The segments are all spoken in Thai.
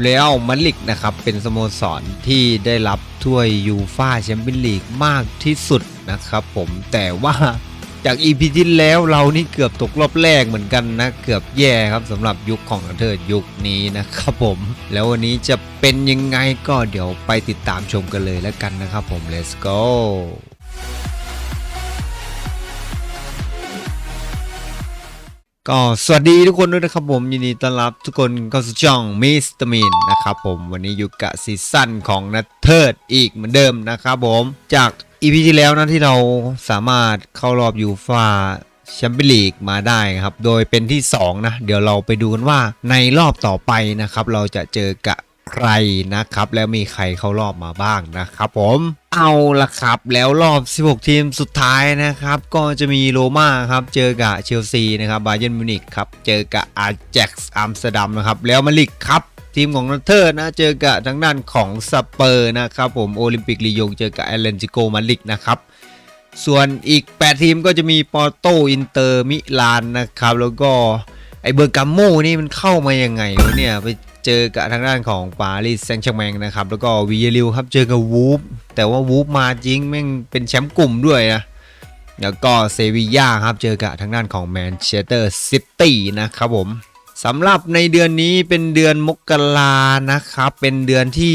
เรอัลมาดริดนะครับ เป็นสโมสรที่ได้รับถ้วยยูฟ่าแชมเปี้ยนลีกมากที่สุดนะครับผมแต่ว่าจาก EP ที่แล้วเรานี่เกือบตกรอบแรกเหมือนกันนะ เกือบแย่ครับสำหรับยุคของเธอยุคนี้นะครับผม แล้ววันนี้จะเป็นยังไงก็เดี๋ยวไปติดตามชมกันเลยแล้วกันนะครับผม let's go ก็สวัสดีทุกคนด้วยนะครับผม ยินดีต้อนรับทุกคนเข้าสู่ช่องมิสเตอร์มินนะครับผมวันนี้อยู่กับซีซั่นของนัทเทิดอีกเหมือนเดิมนะครับผมจากอีพีที่แล้วนะที่เราสามารถเข้ารอบยูฟาแชมเปี้ยนลีกมาได้ครับ โดยเป็นที่ 2 นะ เดี๋ยวเราไปดูกันว่าในรอบต่อไปนะครับ เราจะเจอกับ ใครนะครับ แล้วมีใครเข้ารอบมาบ้างนะครับผมเอาละครับแล้วรอบ 16 ทีมสุดท้ายนะครับ ก็จะมีโรม่าครับ เจอกับเชลซีนะครับบาเยร์นมิวนิกครับ เจอกับอาร์แจ็กซ์อัมสเตอร์ดัมนะครับ แล้วมาลิกครับ ทีมของนัทเทอร์นะ เจอกับทางด้านของสเปอร์นะครับ ผมโอลิมปิกลียงเจอกับแอตเลนติโกมาลิกนะครับส่วนอีก 8 ทีมก็จะมีปอร์โตอินเตอร์มิลานนะครับ แล้วก็ไอเบอร์กาโมนี่มันเข้ามายังไงวะเนี่ยไป เจอกับทางด้านของปารีสแซงต์แชร์แมงนะครับ แล้วก็วีเยริวครับเจอกับวูฟแต่ว่าวูฟมาจริงแม่งเป็นแชมป์กลุ่มด้วยนะแล้วก็เซวีย่าครับเจอกับทางด้านของแมนเชสเตอร์ซิตี้นะครับผมสำหรับในเดือนนี้เป็นเดือนมกรานะครับ เป็นเดือนที่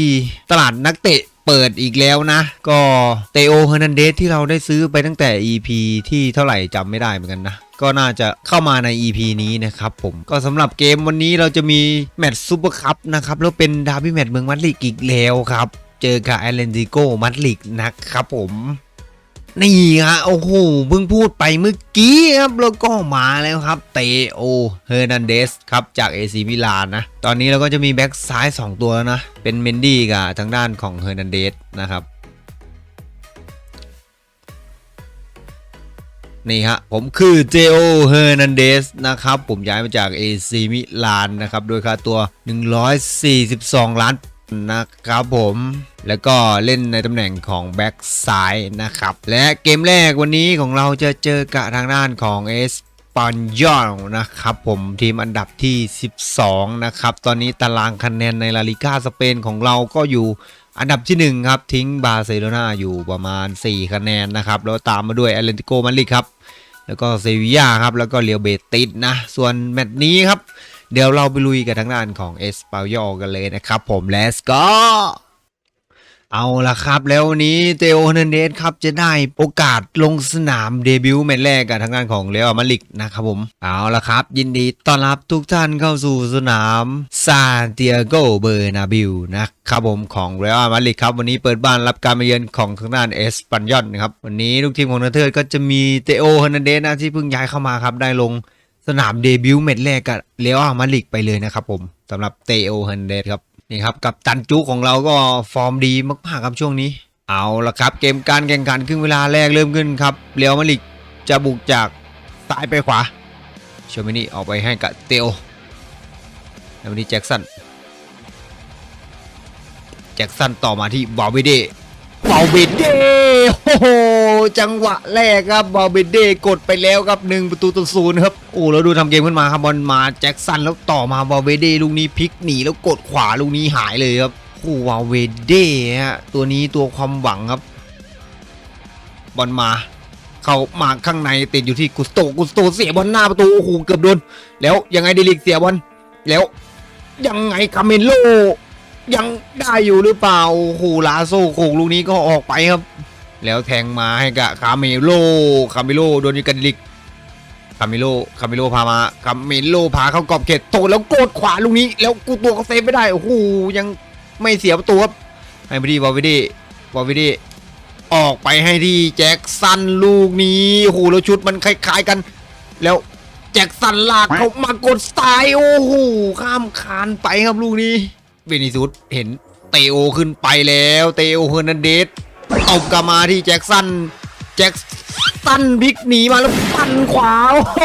ตลาดนักเตะ เปิดอีกแล้วนะ ก็เตโอเฮอร์นันเดสที่เราได้ซื้อไปตั้งแต่ EP ที่เท่าไหร่จำไม่ได้เหมือนกันนะก็น่าจะเข้ามาใน EP นี้นะครับผมก็สำหรับเกมวันนี้เราจะมีแมตช์ซูเปอร์คัพนะครับแล้วเป็นดาร์บี้แมตช์เมืองมัดลิกอีกแล้วครับ เจอกับแอตเลนติโกมัดลิกนะครับผม นี่ฮะโอ้โหเพิ่งพูดไปเมื่อกี้ครับแล้วก็มาแล้วครับเตโอเฮอร์นันเดสครับจากเอซีมิลานนะ ตอนนี้เราก็จะมีแบ็กซ้าย 2 ตัวแล้วนะ เป็นเมนดี้กับทางด้านของเฮอร์นันเดสนะครับนี่ฮะผมคือเจโอเฮอร์นันเดสนะครับผมย้ายมาจาก AC มิลานนะครับโดยค่าตัว 142 ล้าน นะครับผมแล้วก็เล่นในตำแหน่งของแบ็กซ้ายนะครับ และเกมแรกวันนี้ของเราจะเจอกับทางด้านของเอสปันยอลนะครับผมทีมอันดับที่ 12 นะครับ ตอนนี้ตารางคะแนนในลาลิก้าสเปนของเราก็อยู่อันดับที่ 1 ครับ ทิ้งบาร์เซโลนาอยู่ประมาณ 4 คะแนนนะครับ แล้วตามมาด้วยแอตเลติโกมาดริดครับ แล้วก็เซวียาครับ แล้วก็เรียวเบติสนะ ส่วนแมตช์นี้ครับ เดี๋ยวเราไปลุยกับทางด้านของเอสปายอกันเลยนะครับผม let's go เอาละครับ แล้ววันนี้เตโอเฮอร์นันเดสครับจะได้โอกาสลงสนามเดบิวต์แมตช์แรกกับทางด้านของเรอัลมาดริดนะครับผม เอาละครับ ยินดีต้อนรับทุกท่านเข้าสู่สนามซานเตียโกเบอร์นาบิวนะครับผมของเรอัลมาดริดครับ วันนี้เปิดบ้านรับการมาเยือนของทางด้านเอสปันยอนนะครับ วันนี้ลูกทีมของนาเธอร์ก็จะมีเตโอเฮอร์นันเดสนะที่เพิ่งย้ายเข้ามาครับได้ลง สนามเดบิวต์เม็ดแรกกับเรอัลมาดริดไปเลยนะครับผมสำหรับเตโอเฮนเดสครับนี่ครับกับตันจุของเราก็ฟอร์มดีมากๆครับช่วงนี้ เอาละครับ เกมการแข่งขันครึ่งเวลาแรกเริ่มขึ้นครับเรอัลมาดริดจะบุกจากซ้ายไปขวาเชอร์มินี่ออกไปให้กับเตโอแล้ววันนี้แจ็คสันแจ็คสันต่อมาที่บอลเบเด บอลเบเดโอ้โห จังหวะแรกครับบอลเบเดกดไปแล้วครับหนึ่งประตูต่อศูนย์ครับ โอ้แล้วดูทำเกมขึ้นมาครับบอลมาแจ็คสันแล้วต่อมาบอลเบเดลูกนี้พลิกหนีแล้วกดขวาลูกนี้หายเลยครับโอ้วาเวเดฮะตัวนี้ตัวความหวังครับ บอลมาเขามาข้างในติดอยู่ที่กุสโตกุสโตเสียบอลหน้าประตูโอ้โหเกือบโดน แล้วยังไงเดลิกเสียบอลแล้วยังไงคาเมโล ยังได้อยู่หรือเปล่าโอ้โหลาโซโขกลูกนี้ก็ออกไปครับ แล้วแทงมาให้กับคาเมโลคาเมโลโดนยูกันลิกคาเมโลคาเมโลพามาคาเมโลพาเข้ากรอบเขตโตแล้วโกดขวาลูกนี้ แล้วกูตัวก็เซฟไม่ได้โอ้โหยังไม่เสียประตูครับให้ไปที่บอวิดีบอวิดีออกไปให้ที่แจ็คสันลูกนี้โอ้โหแล้วชุดมันคล้าย ๆกัน แล้วแจ็คสันลากเขามากดสไตล์โอ้โหข้ามคานไปครับลูกนี้ เวนิซุสเห็นเตโอขึ้นไปแล้วเตโอเฮอร์นันเดสตบกลับมาที่แจ็คสันแจ็คสันพลิกหนีมาแล้วปั่นขวาโอ้โห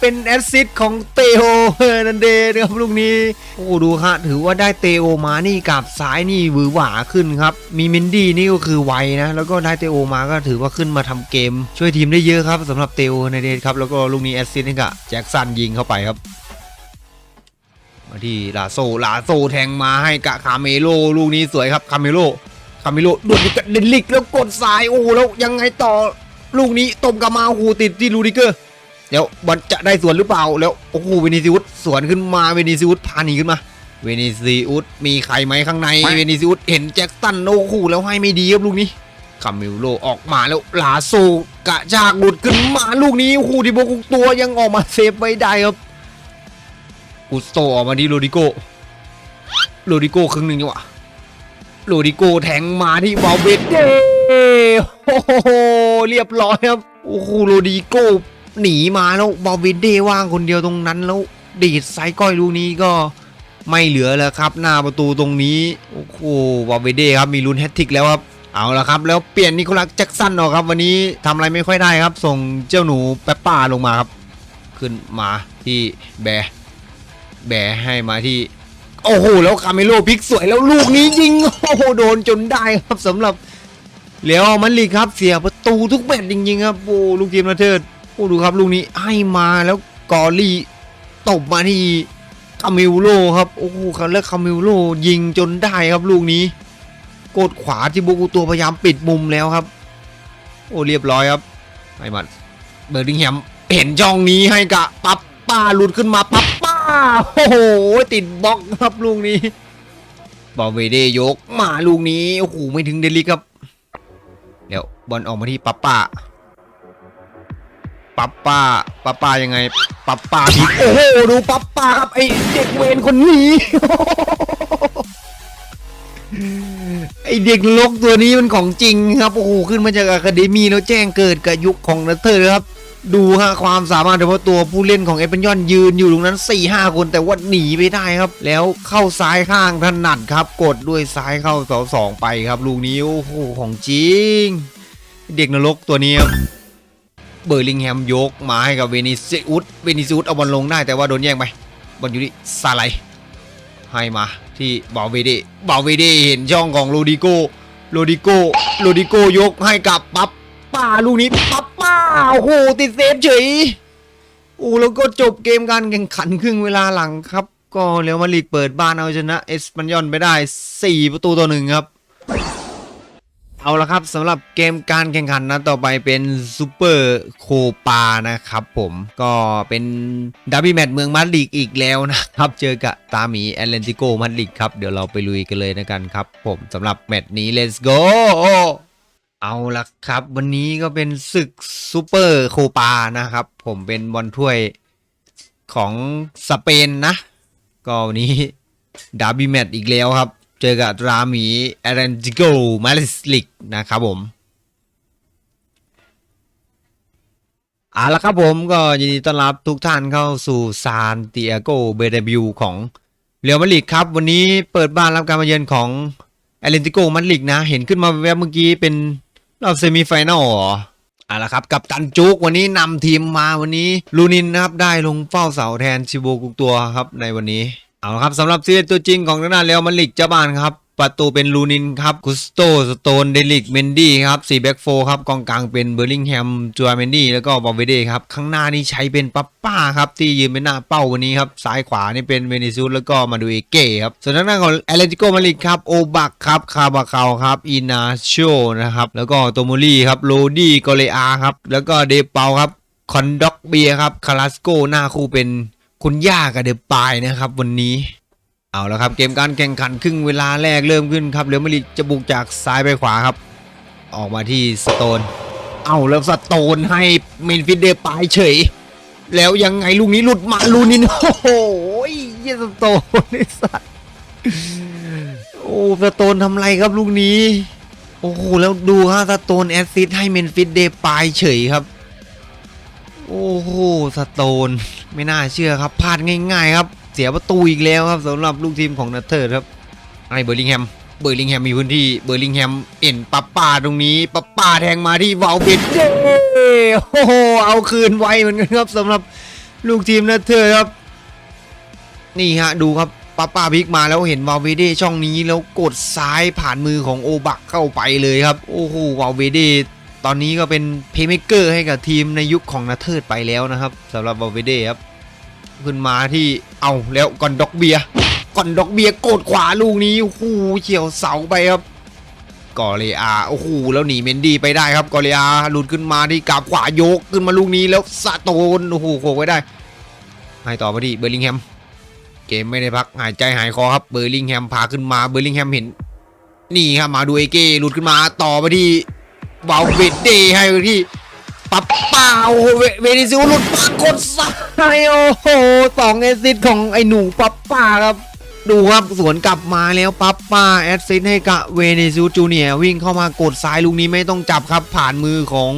เป็นแอสซิสของเตโอเฮอร์นันเดสครับลูกนี้โอ้ดูฮะถือว่าได้เตโอมานี่กับซ้ายนี่วือหวาขึ้นครับ มีมินดี้นี่ก็คือไวนะ แล้วก็ได้เตโอมาก็ถือว่าขึ้นมาทำเกม ช่วยทีมได้เยอะครับสำหรับเตโอเฮอร์นันเดสครับแล้วก็ลูกนี้แอสซิสต์ให้กับแจ็คสันยิงเข้าไปครับ มาที่ลาโซลาโซแทงมาให้กะคาเมโลลูกนี้สวยครับคาเมโลคาเมโลดวลกับเดนลิกแล้วกดสายโอ้โหแล้วยังไงต่อลูกนี้ตบกลับมาโอ้โหติดที่ลูดิเกอร์เดี๋ยวบอลจะได้สวนหรือเปล่าแล้วโอ้โหเวนิซิอุสสวนขึ้นมาเวนิซิอุสพาหนีขึ้นมา เวนิซิอุสมีใครไหมข้างในเวนิซิอุสเห็นแจ็คสันโอ้โหแล้วให้ไม่ดีครับลูกนี้คามิลโลออกมาแล้วลาโซกะชากหลุดขึ้นมาลูกนี้โอ้โหดิโบกุกตัวยังออกมาเซฟไว้ได้ครับ กุสโตออกมาที่โรดิโกโรดิโกครึ่งหนึ่งจังหวะโรดิโกแทงมาที่บอลเวเดโอ้โหเรียบร้อยครับโอ้โหโรดิโกหนีมาแล้วบอลเวเดว่างคนเดียวตรงนั้นแล้วดีดไซก้อยลูกนี้ก็ไม่เหลือแล้วครับ หน้าประตูตรงนี้โอ้โหบอลเวเดครับมีลุ้นแฮตทิกแล้วครับเอาละครับ แล้วเปลี่ยนนิโคลัสแจ็คสันออกครับ วันนี้ทำอะไรไม่ค่อยได้ครับ ส่งเจ้าหนูแปปป้าลงมาครับ ขึ้นมาที่แบร์ แบให้มาที่ โอ้โห แล้วคาเมโลพลิกสวยแล้วลูกนี้ยิง โอ้โห โดนจนได้ครับสำหรับเลียวมันลีครับเสียประตูทุกแมตช์จริงๆครับโอ้ลูกทีมนะเทิดโอ้ดูครับลูกนี้ให้มาแล้วกอรี่ตบมาที่คาเมโลครับโอ้โหแล้วคาเมโลยิงจนได้ครับลูกนี้ กดขวาที่บุกตัวพยายามปิดมุมแล้วครับ โอ้เรียบร้อยครับไอ้มันเบอร์ดิงแฮมเห็นช่องนี้ให้กะปับป้าหลุดขึ้นมาปับป้า โอ้โห ติดบล็อกครับลูกนี้ บอลเวเดยกมาลูกนี้ โอ้โห ไม่ถึงเดลิกครับ เดี๋ยวบอลออกมาที่ปับป้าปับป้าปับป้ายังไงปับป้าทีโอ้โห ดูปับป้าครับไอเด็กเวนคนนี้ ไอเด็กลกตัวนี้มันของจริงครับ โอ้โห ขึ้นมาจากอะคาเดมีแล้วแจ้งเกิดกับยุคของนัทเทอร์ครับ ดูฮะความสามารถเฉพาะตัวผู้เล่นของเอเปนยอนยืนอยู่ตรงนั้น 4 5 คนแต่ว่าหนีไปได้ครับ แล้วเข้าซ้ายข้างถนัดครับ กดด้วยซ้ายเข้าเสาสองไปครับ ลูกนี้โอ้โหของจริง เด็กนรกตัวนี้เบอร์ลิงแฮมยกมาให้กับเวนิซิอุสเวนิซิอุสเอาบอลลงได้แต่ว่าโดนแย่งไปบอลอยู่ที่ซาไลให้มาที่บาเวเดบาเวเดเห็นช่องของโรดิโกโรดิโกโรดิโกยกให้กับปั๊บ ป้าลูกนี้ปั๊บป้าโอ้โหติดเซฟเฉยโอ้แล้วก็จบเกมการแข่งขันครึ่งเวลาหลังครับ ก็เรอัลมาดริดเปิดบ้านเอาชนะเอสปันยอนไปได้ 4 ประตูต่อหนึ่งครับ เอาละครับสำหรับเกมการแข่งขันนะต่อไปเป็นซูเปอร์โคปานะครับผมก็เป็นดับบี้แมตช์เมืองมาดริดอีกแล้วนะครับ เจอกับตาหมีแอตเลนติโกมาดริดครับ เดี๋ยวเราไปลุยกันเลยนะกันครับ ผมสำหรับแมตช์นี้ let's go เอาละครับ วันนี้ก็เป็นศึกซูเปอร์โคปานะครับ ผมเป็นบอลถ้วยของสเปนนะ ก็วันนี้ดาร์บี้แมตช์อีกแล้วครับ เจอกับรามีแอร n นติโกมาลิสลิกนะครับผมเอาละครับผมก็ยินดีต้อนรับทุกท่านเข้าสู่ซานติอาโกเบเดบิวของเรอัลมาดริดครับ วันนี้เปิดบ้านรับการมาเยือนของแอตเลนติโกมาดริดนะ เห็นขึ้นมาแวบเมื่อกี้เป็น รอบเซมิไฟแนลเหรอเอาละครับกับตันจุกวันนี้นำทีมมาวันนี้ลูนินนะครับได้ลงเฝ้าเสาแทนชิโบกุกตัวครับในวันนี้เอาละครับสำหรับซีเรียตัวจริงของทางด้านเรอัลมาดริดเจ้าบ้านครับ ประตูเป็นลูนินครับกุสโตสโตนเดลิกเมนดี้ครับสี่แบ็กโฟครับกองกลางเป็นเบอร์ลิงแฮมจูอาเมนดี้แล้วก็บอลเวเดครับข้างหน้านี่ใช้เป็นปัปป้าครับที่ยืนเป็นหน้าเป้าวันนี้ครับซ้ายขวานี่เป็นเวนิซูสแล้วก็มาดูเอเก้ครับส่วนทางด้านของแอตเลติโกมาริดครับโอบักครับคาบาคาครับอีนาโชนะครับแล้วก็โตโมลี่ครับโรดี้กอเลอาครับแล้วก็เดเปาครับคอนด็อกเบียครับคาราสโกหน้าคู่เป็นคุณย่ากับเดปายนะครับวันนี้ เอาละครับเกมการแข่งขันครึ่งเวลาแรกเริ่มขึ้นครับเรอัลมาริจะบุกจากซ้ายไปขวาครับ ออกมาที่สโตน เอาแล้วสโตนให้เมนฟิดเดปายเฉย แล้วยังไงลูกนี้หลุดมาลูนินโอ้โหเยสโตนไอ้สัตว์โอ้สโตนทำไรครับลูกนี้ โอ้โหแล้วดูฮะสโตนแอสซิสให้เมนฟิดเดปายเฉยครับ โอ้โหสโตนไม่น่าเชื่อครับพลาดง่าย ๆ ครับ เสียประตูอีกแล้วครับสำหรับลูกทีมของนัทเทอร์ครับไอเบอร์ลิงแฮมเบอร์ลิงแฮมมีพื้นที่เบอร์ลิงแฮมเอ็นปัปป้าตรงนี้ปัปป้าแทงมาที่วาลเบนเด้โอ้โหเอาคืนไวเหมือนกันครับสำหรับลูกทีมนัทเทอร์ครับ นี่ฮะดูครับปัปป้าพลิกมาแล้วเห็นวาลเวเดช่องนี้แล้วกดซ้ายผ่านมือของโอบักเข้าไปเลยครับโอ้โหวาลเวเดตอนนี้ก็เป็นเพย์เม k เกอร์ให้กับทีมในยุคของนาเทิร์ดไปแล้วนะครับสำหรับวาลเวเดครับ ขึ้นมาที่เอาแล้วก่อนดอกเบียก่อนดอกเบียโกดขวาลูกนี้โอ้โหเฉียวเสาไปครับกอเลอาโอ้โหแล้วหนีเมนดี้ไปได้ครับกอเลอาหลุดขึ้นมาที่กาบขวายกขึ้นมาลูกนี้แล้วสะโตนโอ้โหโขกไว้ได้ให้ต่อมาที่เบอร์ลิงแฮมเกมไม่ได้พักหายใจหายคอครับเบอร์ลิงแฮมพาขึ้นมาเบอร์ลิงแฮมเห็น นี่ครับมาดูเอเก้หลุดขึ้นมาต่อมาที่เบาเวดเดย์ให้ไปที่ ปับป้าโอ้เวเนิซิลหลุดปากดซ้ายโอ้โหสองแอสซิสของไอ้หนูปับป้าครับ ดูครับสวนกลับมาแล้วปับป้าแอสซิสให้กับเวนิซิลจูเนียวิ่งเข้ามากดซ้ายลูกนี้ไม่ต้องจับครับผ่านมือของ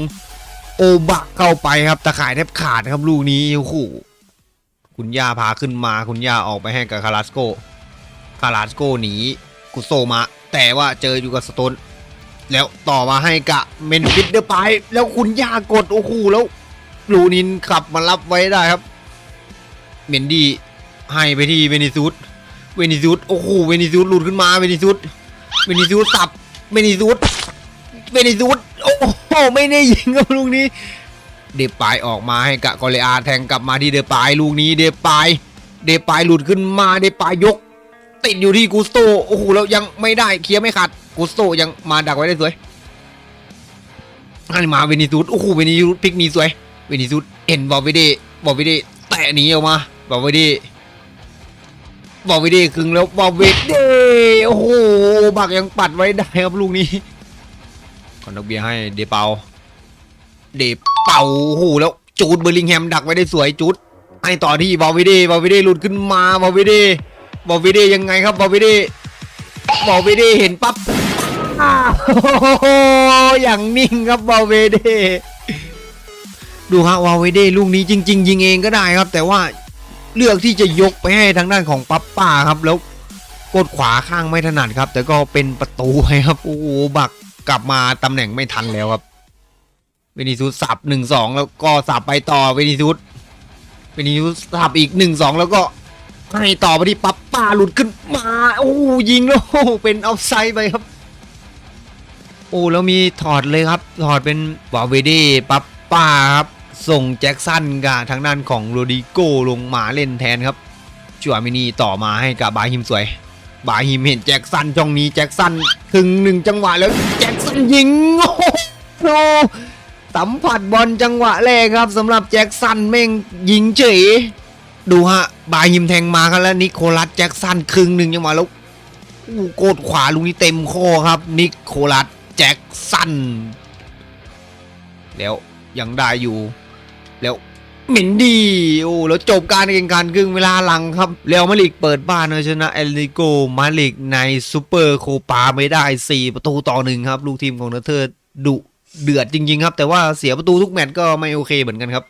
โอบะเข้าไปครับตะข่ายแทบขาดครับลูกนี้โอ้โหคุณย่าพาขึ้นมาคุณย่าออกไปให้กับคาราสโกคาราสโกหนีกุโซมาแต่ว่าเจออยู่กับสโตน แล้วต่อมาให้กะเมนฟิตเดอร์ไปแล้วคุณย่ากดโอ้โหแล้วลูนินขับมารับไว้ได้ครับ เมนดี้ให้ไปที่เวนิซุสเวนิซุสโอ้โหเวนิซุสหลุดขึ้นมาเวนิซุสเวนิซุสสับเวนิซุสเวนิซุสโอ้โหไม่ได้ยิงกับลูกนี้ เดปายออกมาให้กะกอเลอาแทงกลับมาที่เดปายลูกนี้ เดปายเดปายหลุดขึ้นมาเดปายยก ติดอยู่ที่กุสโตโอ้โหแล้วยังไม่ได้เคลียร์ไม่ขาด กุสโตยังมาดักไว้ได้สวยให้มาเวนิซุสโอ้โหเวนิซุสพลิกนีสวย เวนิซุสเห็นบอลวิเดบอลวิเดแตะหนีออกมาบอลวิเดบอลวิเดครึ่งแล้วบอลวิเดโอ้โหบักยังปัดไว้ได้ครับลูกนี้คอนดอกเบียร์ให้เดเปา เดเปาโอ้โหแล้วจูดเบอร์ลิงแฮมดักไว้ได้สวยจูดให้ต่อที่บอลวิเดบอลวิเดหลุดขึ้นมาบอลวิเดบอลวิเดยังไงครับบอลวิเดบอลวิเดเห็นปั๊บ อย่างนิ่งครับบอลวิเดดูฮะวาลวิเดลูกนี้จริง ๆ ยิงเองก็ได้ครับ แต่ว่าเลือกที่จะยกไปให้ทางด้านของปั๊บป้าครับ แล้วกดขวาข้างไม่ถนัดครับ แต่ก็เป็นประตูให้ครับโอ้โหบักกลับมาตำแหน่งไม่ทันแล้วครับเวนิซุสสับหนึ่งสองแล้วก็สับไปต่อเวนิซุสเวนิซุสสับอีกหนึ่งสองแล้วก็ให้ต่อไปที่ปั๊บป้าหลุดขึ้นมา โอ้ยิงแล้วเป็นออฟไซด์ไปครับ อ้แล้วมีถอดเลยครับ ถอดเป็นวาเวเดปั๊บป้าครับ ส่งแจ็คสันกับทางด้านของโรดิโกลงมาเล่นแทนครับจัวมินีต่อมาให้กับบาฮิมสวย บาฮิมเห็นแจ็คสันช่องนี้แจ็คสันถึงหนึ่งจังหวะแล้วแจ็คสันยิงโอ้โหสัมผัสบอลจังหวะแรกครับสำหรับแจ็คสันแม่งยิงเฉยดูฮะ บาฮิมแทงมาครับแล้วนิโคลัสแจ็คสันครึ่งหนึ่งยังมาแล้วอู้โกดขวาลูกนี้เต็มข้อครับ นิโคลัส แจ็คสัน แล้วยังได้อยู่ แล้วหมินดีโอ้แล้วจบการแข่งขันครึ่งเวลาหลังครับเรอัลมาดริดเปิดบ้านเอาชนะเอลิโกมาดริดในซูเปอร์โคปาไม่ได้ 4 ประตูต่อหนึ่งครับ ลูกทีมของเนเธอร์ดุเดือดจริง ๆ ครับ แต่ว่าเสียประตูทุกแมตช์ก็ไม่โอเคเหมือนกันครับ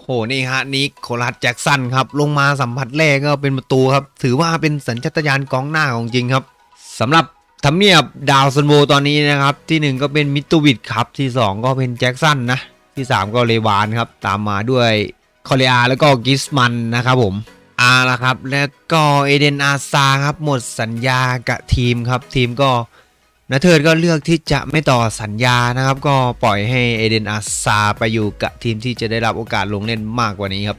โหนี่ฮะนิโคลัสแจ็คสันครับ ลงมาสัมผัสแรกก็เป็นประตูครับ ถือว่าเป็นสัญชาตญาณกองหน้าของจริงครับสำหรับ ทำเนียบดาวซันโวตอนนี้นะครับ ที่ 1 ก็เป็นมิตูวิดครับ ที่ 2 ก็เป็นแจ็คสันนะ ที่ 3 ก็เลวานครับ ตามมาด้วยคอเรียแล้วก็กิสมันนะครับผมอาละครับ แล้วก็เอเดนอาซาครับ หมดสัญญากับทีมครับ ทีมก็นาเทิดก็เลือกที่จะไม่ต่อสัญญานะครับ ก็ปล่อยให้เอเดนอาซาไปอยู่กับทีมที่จะได้รับโอกาสลงเล่นมากกว่านี้ครับ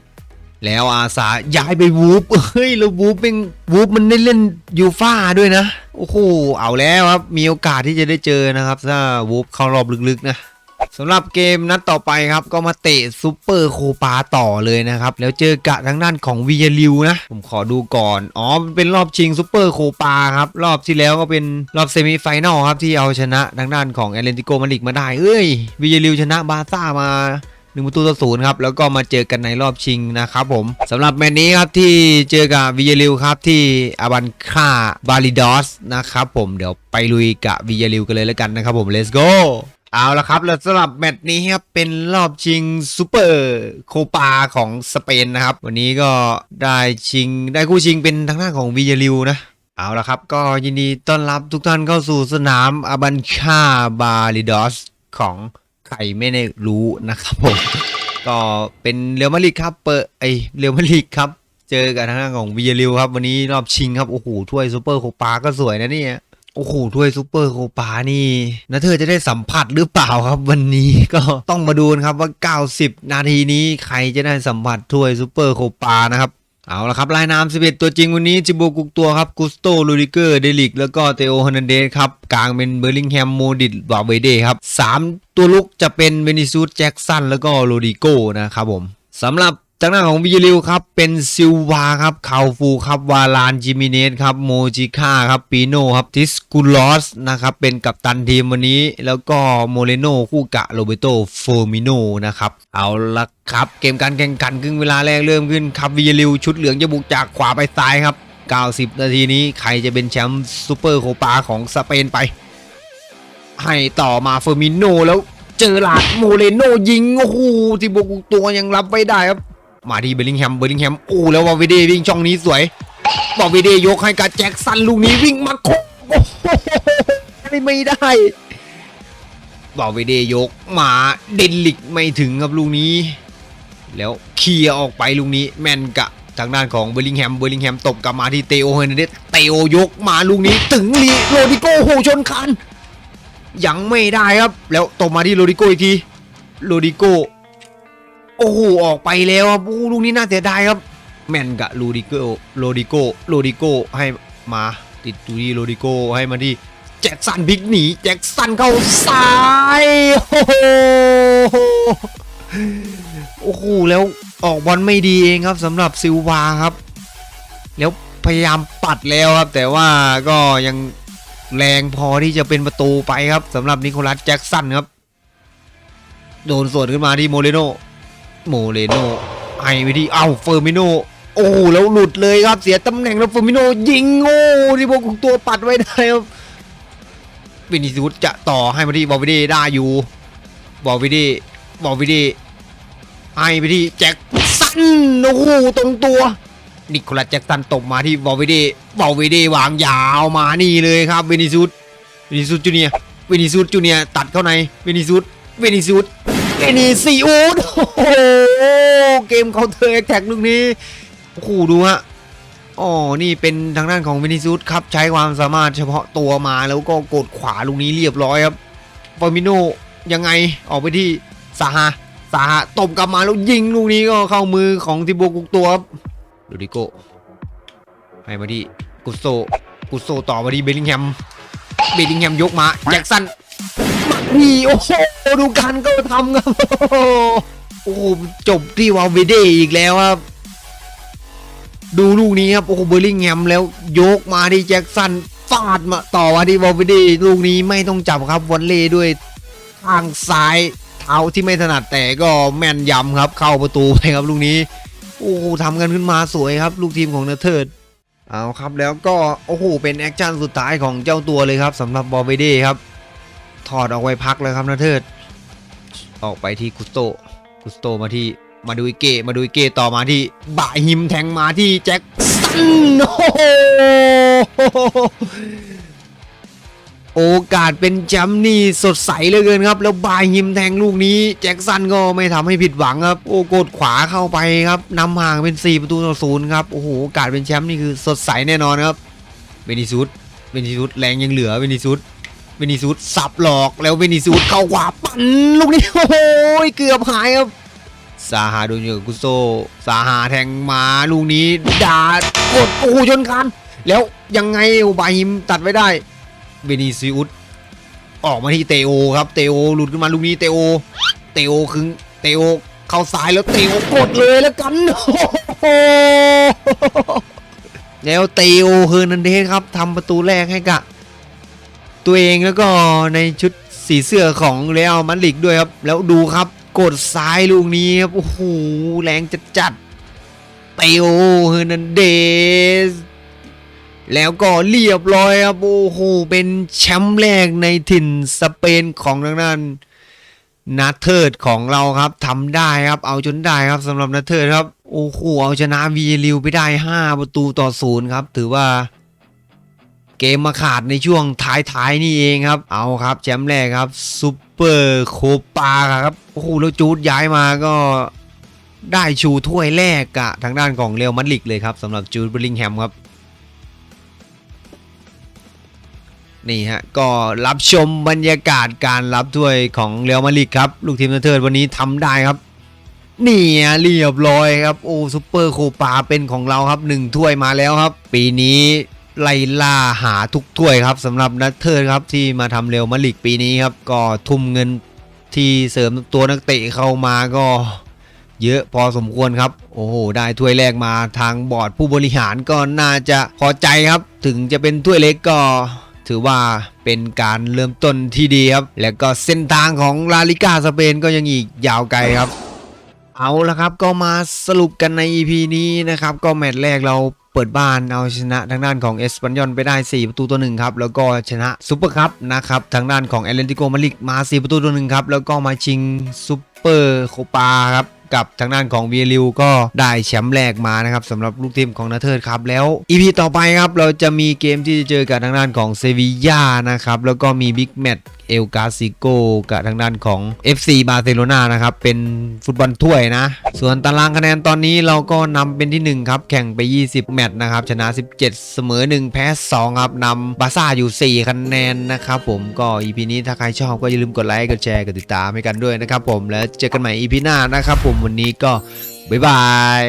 แล้วอาซาย้ายไปวูฟเฮ้ยแล้ววูฟเป็นวูฟมันได้เล่นยูฟ่าด้วยนะ โอ้โหเอาแล้วครับ มีโอกาสที่จะได้เจอนะครับ ถ้าวูฟเข้ารอบลึกๆนะสำหรับเกมนัดต่อไปครับ ก็มาเตะซูเปอร์โคปาต่อเลยนะครับ แล้วเจอกะทางด้านของวิยาลิวนะ ผมขอดูก่อน อ๋อ เป็นรอบชิงซูเปอร์โคปาครับ รอบที่แล้วก็เป็นรอบเซมิไฟแนลครับ ที่เอาชนะทางด้านของแอตเลนติโกมาดริดมาได้ เอ้ยวิยาลิวชนะบาซ่ามา หนึ่งประตูต่อศูนย์ครับแล้วก็มาเจอกันในรอบชิงนะครับผมสำหรับแมตช์นี้ครับที่เจอกับวิยาลิวครับที่อาบันคาบาลิดอสนะครับผมเดี๋ยวไปลุยกับวิยาลิวกันเลยแล้วกันนะครับผม let's go เอาละครับแล้วสำหรับแมตช์นี้ครับเป็นรอบชิงซูเปอร์โคปาของสเปนนะครับ วันนี้ก็ได้ชิงได้คู่ชิงเป็นทางด้านของวิยาลิวนะเอาละครับ ก็ยินดีต้อนรับทุกท่านเข้าสู่สนามอาบันคาบาลิดอสของ ใครไม่ได้รู้นะครับผม ก็เป็นเรอัลมาดริดครับ เปิดไอเรอัลมาดริดครับ เจอกับทางด้านของวิยาลิวครับ วันนี้รอบชิงครับ โอ้โห ถ้วยซูเปอร์โคปาก็สวยนะเนี่ยโอ้โหถ้วยซูเปอร์โคปานี่นะเธอจะได้สัมผัสหรือเปล่าครับ วันนี้ก็ต้องมาดูนะครับว่า 90 นาทีนี้ใครจะได้สัมผัสถ้วยซูเปอร์โคปานะครับ เอาละครับรายนาม 11 ตัวจริงวันนี้จิโบกุกตัวครับกุสโตลูดิเกอร์เดลิก แล้วก็เตโอฮันเดสครับ กลางเป็นเบอร์ลิงแฮมโมดิดวาเวเดครับ 3 ตัวลุกจะเป็นเวนิซูสแจ็กสันแล้วก็โรดิโก้นะครับผมสำหรับ จากหน้าของวิจิลิวครับ เป็นซิลวาครับ คาฟูครับ วาลานจิมิเนสครับ โมจิค่าครับ ปีโนครับ ทิสกุลอสนะครับ เป็นกัปตันทีมวันนี้ แล้วก็โมเรโนคู่กะโรเบโตโฟมิโนนะครับ เอาละครับ เกมการแข่งขันครึ่งเวลาแรกเริ่มขึ้นครับวิจิลิวชุดเหลืองจะบุกจากขวาไปซ้ายครับ 90 นาทีนี้ใครจะเป็นแชมป์ซูเปอร์โคปาของสเปนไป ให้ต่อมาเฟอร์มิโนแล้วเจอหลาดโมเรโนยิงโอ้โหที่บกุกตัวยังรับไม่ได้ครับ มาที่เบลลิงแฮมเบลลิงแฮมโอ้แล้ววาเวเดวิ่งช่องนี้สวยวาเวเดยกให้กับแจ็คสันลูกนี้วิ่งมาโคโอ้โหไม่ได้วาเวเดยกมาเดนลิกไม่ถึงครับลูกนี้ แล้วเคลียร์ออกไปลูกนี้แมนกะทางด้านของเบลลิงแฮม เบลลิงแฮมตบกลับมาที่เตโอเฮนเดสเตโอยกมาลูกนี้ถึงลีโรดิโกโหชนคันยังไม่ได้ครับ แล้วตบมาที่โรดิโกอีกทีโรดิโก โอ้โหออกไปแล้วครับโอ้ลูกนี้น่าเสียดายครับ แมนกับโรดิโกโรดิโกโรดิโกให้มาติดตูที่โรดิโกให้มาที่แจ็คสันพิกหนีแจ็คสันเข้าซ้ายโอ้โหโอ้โหแล้วออกบอลไม่ดีเองครับสำหรับซิลวาครับ แล้วพยายามปัดแล้วครับ แต่ว่าก็ยังแรงพอที่จะเป็นประตูไปครับสำหรับนิโคลัสแจ็คสันครับ โดนสวนขึ้นมาที่โมเรโน โมเรโนให้ไปที่เอ้าเฟอร์มิโนโอ้แล้วหลุดเลยครับเสียตำแหน่งแล้วเฟอร์มิโนยิงโอ้ที่พวกตัวปัดไว้ได้ครับวินิซุสจะต่อให้มาที่บอวิดีได้อยู่บอวิดีบอวิดีให้ไปที่แจ็คสันโอ้โหตรงตัวนิโคลัสแจ็คสันตบมาที่บอวิดีบอวิดีวางยาวมานี่เลยครับวินิซุสวินิซุสจูเนียวินิซุสจูเนียตัดเข้าในวินิซุสวินิซุส เอนี่ซีอูดโอ้โหเกมเคาน์เตอร์แอคแท็กลูกนี้โอ้โหดูฮะอ๋อนี่เป็นทางด้านของวินิซูสครับใช้ความสามารถเฉพาะตัวมาแล้วก็กดขวาลูกนี้เรียบร้อยครับฟอร์มิโนยังไงออกไปที่ซาฮาซาฮาตบกลับมาแล้วยิงลูกนี้ก็เข้ามือของทิโบกุกตัวครับดูดิโกให้มาที่กุสโซกุสโซต่อมาที่เบลลิงแฮมเบลลิงแฮมยกมาแจ็คสัน นี่โอ้โหดูการก็ทำครับโอ้โหจบที่วาลเวเดอีกแล้วครับ ดูลูกนี้ครับโอ้โหเบอร์ลิงแฮมแล้วยกมาที่แจ็คสันฟาดมาต่อมาที่วาลเวเดลูกนี้ไม่ต้องจับครับวอลเล่ด้วยทางซ้ายเท้าที่ไม่ถนัดแต่ก็แม่นยำครับ เข้าประตูไปครับลูกนี้โอ้โหทำกันขึ้นมาสวยครับ ลูกทีมของเนเธอร์เอาครับแล้วก็โอ้โหเป็นแอคชั่นสุดท้ายของเจ้าตัวเลยครับสำหรับบอลเวเดครับ ถอดออกไว้พักเลยครับนะเทิด ออกไปที่กุสโตกุสโตมาที่มาดูอิเกะมาดูอิเกะต่อมาที่บาฮิมแทงมาที่แจ็คสันโอ้โหโอกาสเป็นแชมป์นี่สดใสเหลือเกินครับ แล้วบายฮิมแทงลูกนี้แจ็คสันก็ไม่ทำให้ผิดหวังครับ โอ้กดขวาเข้าไปครับนำห่างเป็น 4 ประตูต่อศูนย์ครับโอ้โหโอกาสเป็นแชมป์นี่คือสดใสแน่นอนครับเวนิซุสเวนิซุสแรงยังเหลือเวนิซุส เวนิซูดสับหลอกแล้วเวนิซูดเข้าขวาปั่นลูกนี้โอ้โหเกือบหายครับซาฮาโดนเยอกุโซซาฮาแทงมาลูกนี้ดากดโอ้โหชนคันแล้วยังไงโอบาฮิมตัดไว้ได้เวนิซูดออกมาที่เตโอครับเตโอหลุดขึ้นมาลูกนี้เตโอเตโอคึงเตโอเข้าซ้ายแล้วเตโอกดเลยแล้วกันโอ้โหแล้วเตโอเฮอร์นันเดสครับทำประตูแรกให้กับ ตัวเองแล้วก็ในชุดสีเสื้อของเรอัลมาดริดด้วยครับ แล้วดูครับกดซ้ายลูกนี้ครับ โอ้โห แรงจัดจัดเตโอเฮอร์นันเดส แล้วก็เรียบร้อยครับ โอ้โห เป็นแชมป์แรกในถิ่นสเปนของทางด้านนาเทิร์ดของเราครับทำได้ครับ เอาจนได้ครับสำหรับนาเทิร์ดครับ โอ้โห เอาชนะวีริวไปได้ 5 ประตูต่อศูนย์ครับ ถือว่า เกมมาขาดในช่วงท้ายๆนี่เองครับ เอาครับแชมป์แรกครับซูเปอร์โคปาครับโอ้โหแล้วจูดย้ายมาก็ได้ชูถ้วยแรกกะทางด้านของเรอัลมาดริดเลยครับสำหรับจูดบลลิงแฮมครับนี่ฮะก็รับชมบรรยากาศการรับถ้วยของเรอัลมาดริดครับ ลูกทีมเทิดวันนี้ทำได้ครับนี่ฮะเรียบร้อยครับโอ้ซุปเปอร์โคปาเป็นของเราครับหนึ่งถ้วยมาแล้วครับ ปีนี้ ไล่ล่าหาทุกถ้วยครับสำหรับนักเทิดครับที่มาทำเรอัลมาดริดปีนี้ครับก็ทุ่มเงินที่เสริมตัวนักเตะเข้ามาก็เยอะพอสมควรครับ โอ้โห ได้ถ้วยแรกมาทางบอร์ดผู้บริหารก็น่าจะพอใจครับ ถึงจะเป็นถ้วยเล็กก็ถือว่าเป็นการเริ่มต้นที่ดีครับ แล้วก็เส้นทางของลาลิกาสเปนก็ยังอีกยาวไกลครับ เอาละครับก็มาสรุปกันใน EP นี้นะครับ ก็แมตช์แรกเรา เปิดบ้านเอาชนะทางด้านของเอสปันยอนไปได้ 4 ประตูต่อหนึ่งครับ แล้วก็ชนะซุปเปอร์คัพนะครับ ทางด้านของแอตเลนติโกมาลิกมา 4 ประตูต่อหนึ่งครับ แล้วก็มาชิงซุปเปอร์โคปาครับกับทางด้านของเวียริวก็ได้แชมป์แรกมานะครับสำหรับลูกทีมของนาเทิร์ดครับ แล้ว EP ต่อไปครับ เราจะมีเกมที่จะเจอกับทางด้านของเซบีย่านะครับ แล้วก็มีบิ๊กแมตช์ เอลกาซิโกกับทางด้านของ FC บาร์เซโลนานะครับ เป็นฟุตบอลถ้วยนะ ส่วนตารางคะแนนตอนนี้เราก็นำเป็นที่ 1 ครับ แข่งไป 20 แมตช์นะครับ ชนะ 17 เสมอ 1 แพ้ 2 ครับนำบาซ่าอยู่ 4 คะแนนนะครับผมก็ EP นี้ถ้าใครชอบก็อย่าลืมกดไลค์กดแชร์กดติดตามให้กันด้วยนะครับผมแล้วเจอกันใหม่ EP หน้านะครับผมวันนี้ก็บ๊ายบาย